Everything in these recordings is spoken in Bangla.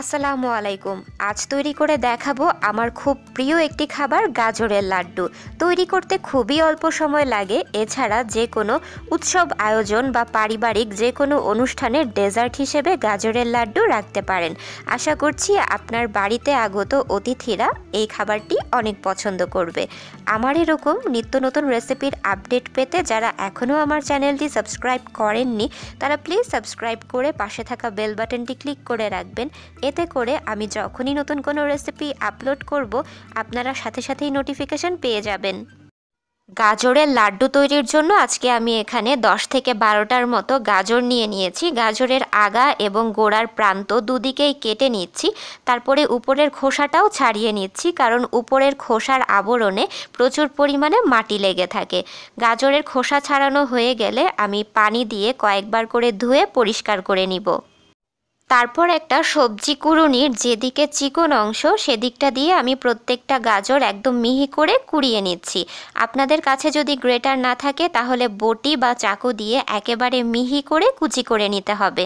আসসালামু আলাইকুম। আজ তৈরি করে দেখাবো আমার খুব প্রিয় একটি খাবার গাজরের লাড্ডু। তৈরি করতে খুবই অল্প সময় লাগে, এছাড়া যে কোনো উৎসব আয়োজন বা পারিবারিক যে কোনো অনুষ্ঠানের ডেজার্ট হিসেবে গাজরের লাড্ডু রাখতে পারেন। আশা করছি আপনার বাড়িতে আগত অতিথিরা এই খাবারটি অনেক পছন্দ করবে। আমার এরকম নিত্য নতুন রেসিপির আপডেট পেতে যারা এখনও আমার চ্যানেলটি সাবস্ক্রাইব করেননি, তারা প্লিজ সাবস্ক্রাইব করে পাশে থাকা বেল বাটনটি ক্লিক করে রাখবেন। এতে করে আমি যখনই নতুন কোনো রেসিপি আপলোড করব, আপনারা সাথে সাথেই নোটিফিকেশন পেয়ে যাবেন। গাজরের লাড্ডু তৈরির জন্য আজকে আমি এখানে 10 থেকে বারোটার মতো গাজর নিয়ে নিয়েছি। গাজরের আগা এবং গোড়ার প্রান্ত দুদিকেই কেটে নিচ্ছি। তারপরে উপরের খোসাটাও ছাড়িয়ে নিচ্ছি, কারণ উপরের খোসার আবরণে প্রচুর পরিমাণে মাটি লেগে থাকে। গাজরের খোসা ছাড়ানো হয়ে গেলে আমি পানি দিয়ে কয়েকবার করে ধুয়ে পরিষ্কার করে নিব। তারপর একটা সবজি কুড়ুনির যেদিকে চিকন অংশ, সেদিকটা দিয়ে আমি প্রত্যেকটা গাজর একদম মিহি করে কুড়িয়ে নিচ্ছি। আপনাদের কাছে যদি গ্রেটার না থাকে, তাহলে বটি বা চাকু দিয়ে একেবারে মিহি করে কুচি করে নিতে হবে।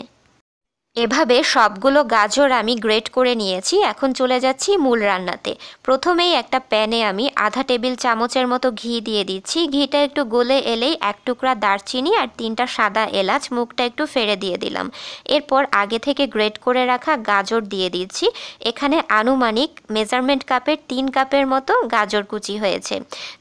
এভাবে সবগুলো গাজর আমি গ্রেট করে নিয়েছি, এখন চলে যাচ্ছি মূল রান্নাতে। প্রথমেই একটা প্যানে আমি আধা টেবিল চামচের মতো ঘি দিয়ে দিচ্ছি। ঘিটা একটু গলে এলেই এক টুকরা দারচিনি আর তিনটা সাদা এলাচ মুখটা একটু ফেরে দিয়ে দিলাম। এরপর আগে থেকে গ্রেট করে রাখা গাজর দিয়ে দিচ্ছি। এখানে আনুমানিক মেজারমেন্ট কাপের তিন কাপের মতো গাজর কুচি হয়েছে।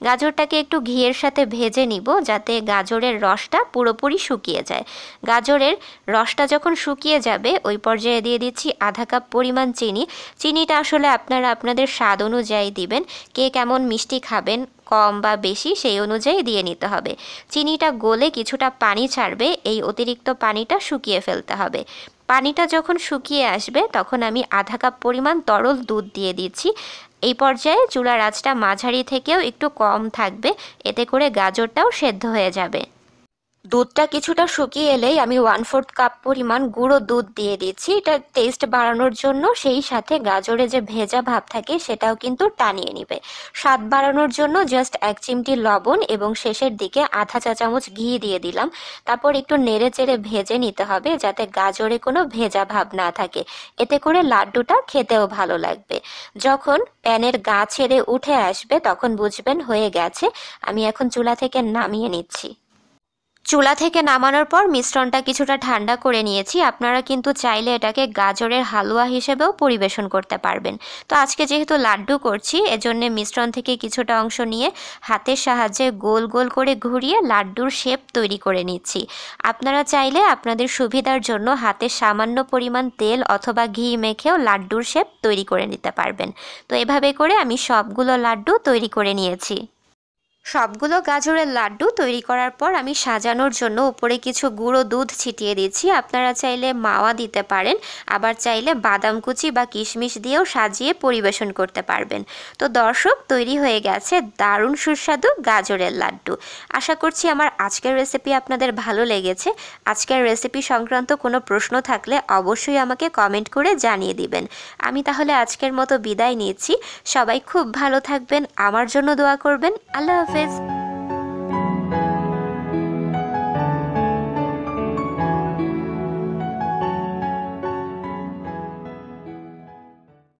গাজরটাকে একটু ঘিয়ের সাথে ভেজে নিব যাতে গাজরের রসটা পুরোপুরি শুকিয়ে যায়। গাজরের রসটা যখন শুকিয়ে যাবে যাবে ওই পর্যায়ে দিয়ে দিচ্ছি আধা কাপ পরিমাণ চিনি। চিনিটা আসলে আপনারা আপনাদের স্বাদ অনুযায়ী দিবেন, কে কেমন মিষ্টি খাবেন, কম বা বেশি সেই অনুযায়ী দিয়ে নিতে হবে। চিনিটা গলে কিছুটা পানি ছাড়বে, এই অতিরিক্ত পানিটা শুকিয়ে ফেলতে হবে। পানিটা যখন শুকিয়ে আসবে, তখন আমি আধা কাপ পরিমাণ তরল দুধ দিয়ে দিচ্ছি। এই পর্যায়ে চুলার আঁচটা মাঝারি থেকেও একটু কম থাকবে, এতে করে গাজরটাও সেদ্ধ হয়ে যাবে। দুধটা কিছুটা শুকিয়ে এলেই আমি ওয়ান ফোর্থ কাপ পরিমাণ গুঁড়ো দুধ দিয়ে দিচ্ছি। এটা টেস্ট বাড়ানোর জন্য সেই সাথে গাজরে যে ভেজা ভাব থাকে সেটাও কিন্তু টানিয়ে নিবে। স্বাদ বাড়ানোর জন্য জাস্ট এক চিমটি লবণ এবং শেষের দিকে আধা চা চামচ ঘি দিয়ে দিলাম। তারপর একটু নেড়ে চেড়ে ভেজে নিতে হবে যাতে গাজরে কোনো ভেজা ভাব না থাকে। এতে করে লাড্ডুটা খেতেও ভালো লাগবে। যখন প্যানের গা ছেড়ে উঠে আসবে তখন বুঝবেন হয়ে গেছে। আমি এখন চুলা থেকে নামিয়ে নিচ্ছি। চুলা থেকে নামানোর পর মিশ্রণটা কিছুটা ঠান্ডা করে নিয়েছি। আপনারা কিন্তু চাইলে এটাকে গাজরের হালুয়া হিসেবেও পরিবেশন করতে পারবেন। তো আজকে যেহেতু লাড্ডু করছি, এজন্য মিশ্রণ থেকে কিছুটা অংশ নিয়ে হাতের সাহায্যে গোল গোল করে ঘুরিয়ে লাড্ডুর শেপ তৈরি করে নিচ্ছি। আপনারা চাইলে আপনাদের সুবিধার জন্য হাতে সামান্য পরিমাণ তেল অথবা ঘি মেখেও লাড্ডুর শেপ তৈরি করে নিতে পারবেন। তো এভাবে করে আমি সবগুলো লাড্ডু তৈরি করে নিয়েছি। সবগুলো গাজরের লাড্ডু তৈরি করার পর আমি সাজানোর জন্য উপরে কিছু গুঁড়ো দুধ ছিটিয়ে দিচ্ছি আপনারা চাইলে মাওয়া দিতে পারেন, আবার চাইলে বাদাম কুচি বা কিশমিশ দিয়েও সাজিয়ে পরিবেশন করতে পারবেন। তো দর্শক, তৈরি হয়ে গেছে দারুণ সুস্বাদু গাজরের লাড্ডু। আশা করছি আমার আজকের রেসিপি আপনাদের ভালো লেগেছে। আজকের রেসিপি সংক্রান্ত কোনো প্রশ্ন থাকলে অবশ্যই আমাকে কমেন্ট করে জানিয়ে দিবেন। আমি তাহলে আজকের মতো বিদায় নিচ্ছি। সবাই খুব ভালো থাকবেন, আমার জন্য দোয়া করবেন। আল্লাহ Hafiz